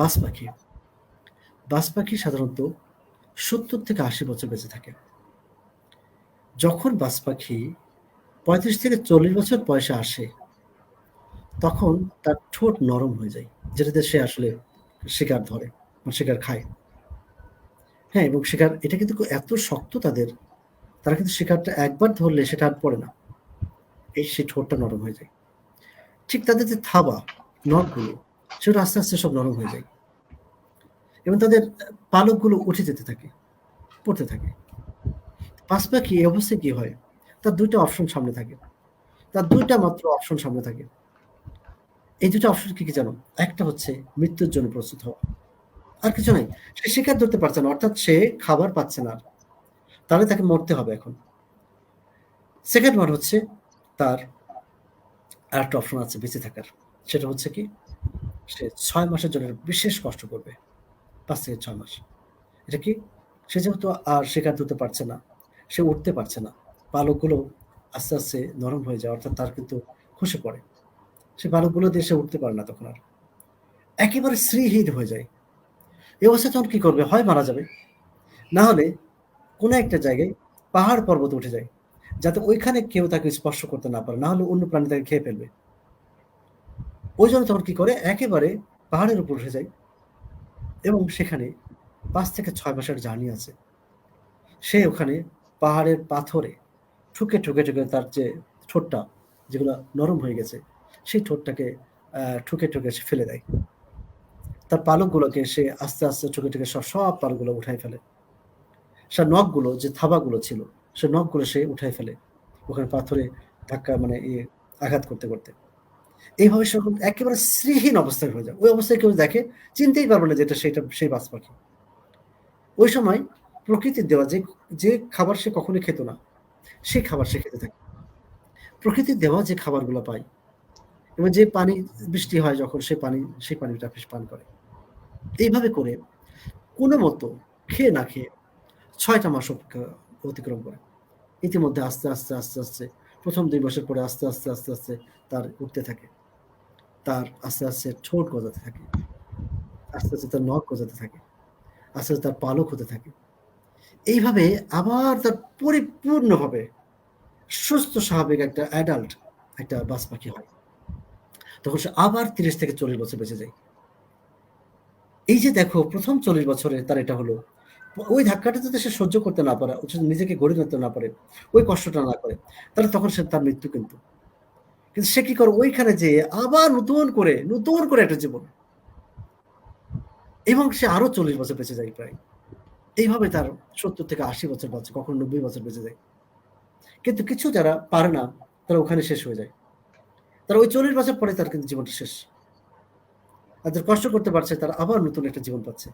বাজ পাখি। বাজ পাখি সাধারণত ৭০ থেকে ৮০ বছর বেঁচে থাকে। যখন বাজ পাখি ৩৫ থেকে ৪০ বছর বয়সে আসে তখন তার ঠোঁট নরম হয়ে যায়। যেটাতে সে আসলে শিকার ধরে বা শিকার খায়। হ্যাঁ, এবং শিকার এটা কিন্তু এত শক্ত তাদের, তারা কিন্তু শিকারটা একবার ধরলে সেটা আর পড়ে না। এই সে ঠোঁটটা নরম হয়ে যায়। ঠিক তাদের যে থাবা, নখগুলো সেটা আস্তে, আস্তে সব নরম হয়ে যায়। এবং তাদের পালকগুলো উঠে যেতে থাকে, পড়তে থাকে। বাজ পাখি এই অবস্থায় কি হয়? তার ২ টা অপশন সামনে থাকে। তার ২ টা মাত্র অপশন সামনে থাকে। এই ২ টা অপশন কি, কি জানো? একটা হচ্ছে মৃত্যুর জন্য প্রস্তুত হওয়া। আর কিছু নাই। সে শিকার ধরতে পারছে না। অর্থাৎ সে খাবার পাচ্ছে না তাহলে তাকে মরতে হবে এখন। সেকেন্ড ওয়ান হচ্ছে তার আর একটা অপশন আছে বেঁচে থাকার। সেটা হচ্ছে কি? সে ছয় মাসের জন্য বিশেষ কষ্ট করবে। পাঁচ থেকে ছয় মাস। এটা কি? সে যেহেতু আর শিকার ধরতে পারছে না, সে উঠতে পারছে না। পালকগুলো আস্তে, আস্তে নরম হয়ে যায়। অর্থাৎ তার কিন্তু খসে পড়ে। সে পালকগুলো দিয়ে সে উঠতে পারে না তখন আর। একেবারে শ্রীহীন হয়ে যায়। এই অবস্থায় তখন কি করবে? হয় মারা যাবে। না হলে কোন একটা জায়গায় পাহাড় পর্বত উঠে যায়। যাতে ওইখানে কেউ তাকে স্পর্শ করতে না পারে। না হলে অন্য প্রাণী তাকে খেয়ে ফেলবে। ওইজন্য তখন কি করে? একেবারে পাহাড়ের উপর উঠে যায়। এবং সেখানে পাঁচ থেকে ছয় মাসের জার্নি আছে। সে ওখানে পাহাড়ের পাথরে ঠুকে, ঠুকে, ঠুকে তার যে ঠোঁটটা যেগুলো নরম হয়ে গেছে, সেই ঠোঁটটাকে ঠুকে, ঠুকে সে ফেলে দেয়। তার পালকগুলোকে সে আস্তে, আস্তে ঠুকে, ঠুকে সব, সব পালকগুলো উঠায় ফেলে। সে নখগুলো যে থাবাগুলো ছিল, সে নখগুলো সে উঠায় ফেলে। ওখানে পাথরে ধাক্কা মানে ইয়ে আঘাত করতে, করতে। এইভাবে সে যখন একেবারে শ্রীহীন অবস্থায় হয়ে যায়। ওই অবস্থায় কেউ দেখে চিনতেই পারবে না যেটা সেটা সেই বাজ পাখি। ওই সময় প্রকৃতির দেওয়া যে, যে খাবার সে কখনোই খেত না, সেই খাবার সে খেতে থাকে। প্রকৃতির দেওয়া যে খাবারগুলো পায় এবং যে পানি বৃষ্টি হয় যখন সে পানি সেই পানিটা পান করে। এইভাবে করে কোনো মতো খেয়ে না খেয়ে ছয়টা মাস অতিক্রম করে। ইতিমধ্যে আস্তে, আস্তে, আস্তে, আস্তে ১ম ২ বছর পরে আস্তে, আস্তে, আস্তে, আস্তে তার উঠতে থাকে। তার আস্তে, আস্তে ঠোঁট গজাতে থাকে। আস্তে, আস্তে তার নখ গজাতে থাকে। আস্তে, আস্তে তার পালক হতে থাকে। এইভাবে আবার তার পরিপূর্ণভাবে সুস্থ স্বাভাবিক একটা অ্যাডাল্ট একটা বাজ পাখি হয়। তখন সে আবার ৩০ থেকে ৪০ বছর বেঁচে যায়। এই যে দেখো ১ম ৪০ বছরে তার এটা হলো। ওই ধাক্কাটা যদি সে সহ্য করতে না পারে, নিজেকে গড়ে তুলতে না পারে, ওই কষ্টটা না করে, তাহলে তখন সে তার মৃত্যু কিন্তু। কিন্তু সে কি করে? ওইখানে যেয়ে আবার নতুন করে, নতুন করে একটা জীবন। এবং সে আরও ৪০ বছর বেঁচে যায় প্রায়। এইভাবে তার ৭০ থেকে ৮০ বছর বাঁচে, কখনো ৯০ বছর বেঁচে যায়। কিন্তু কিছু যারা পারে না, তারা ওখানে শেষ হয়ে যায়। তারা ওই ৪০ বছর পরে তার কিন্তু জীবনটা শেষ। যারা কষ্ট করতে পারছে তারা আবার নতুন একটা জীবন পাচ্ছে।